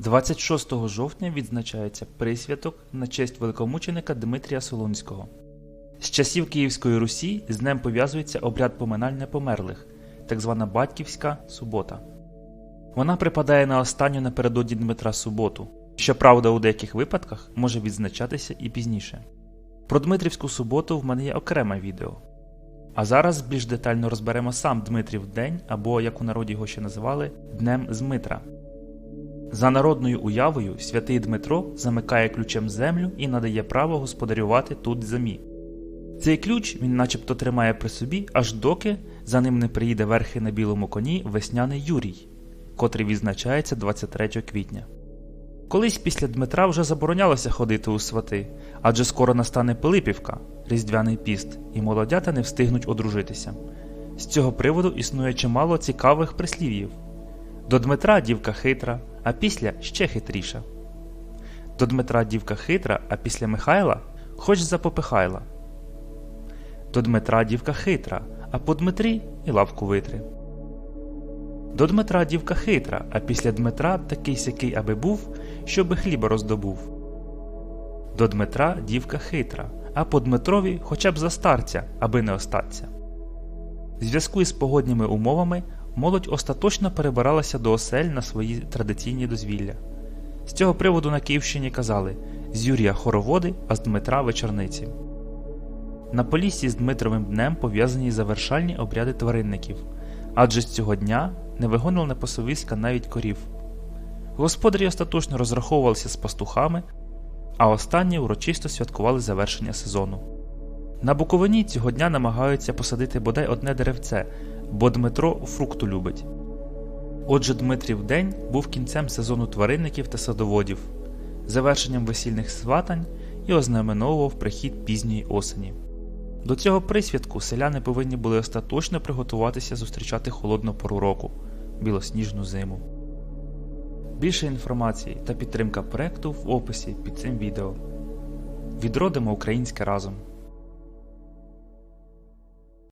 26 жовтня відзначається присвяток на честь великомученика Дмитрія Солунського. З часів Київської Русі з днем пов'язується обряд поминання померлих, так звана Батьківська субота. Вона припадає на останню напередодні Дмитра суботу, щоправда, у деяких випадках може відзначатися і пізніше. Про Дмитрівську суботу в мене є окреме відео. А зараз більш детально розберемо сам Дмитрів день, або, як у народі його ще називали, Днем Змитра. За народною уявою, святий Дмитро замикає ключем землю і надає право господарювати тут землі. Цей ключ він начебто тримає при собі, аж доки за ним не приїде верхи на білому коні весняний Юрій, котрий відзначається 23 квітня. Колись після Дмитра вже заборонялося ходити у свати, адже скоро настане Пилипівка, Різдвяний піст, і молодята не встигнуть одружитися. З цього приводу існує чимало цікавих прислів'їв. До Дмитра дівка хитра, а після ще хитріша. До Дмитра дівка хитра, а після Михайла хоч за попихайла. До Дмитра дівка хитра, а по Дмитрі і лавку витри. До Дмитра дівка хитра, а після Дмитра такий сякий аби був, щоби хліба роздобув. До Дмитра дівка хитра, а по Дмитрові хоча б за старця, аби не остаться. В зв'язку із погодніми умовами молодь остаточно перебиралася до осель на свої традиційні дозвілля. З цього приводу на Київщині казали з Юрія хороводи, а з Дмитра вечорниці. На Поліссі з Дмитровим днем пов'язані завершальні обряди тваринників, адже з цього дня не вигонили на пасовиська навіть корів. Господарі остаточно розраховувалися з пастухами, а останні урочисто святкували завершення сезону. На Буковині цього дня намагаються посадити бодай одне деревце, бо Дмитро фрукту любить. Отже, Дмитрів день був кінцем сезону тваринників та садоводів, завершенням весільних сватань і ознаменовував прихід пізньої осені. До цього присвятку селяни повинні були остаточно приготуватися зустрічати холодну пору року білосніжну зиму. Більше інформації та підтримка проекту в описі під цим відео. Відродимо українське разом.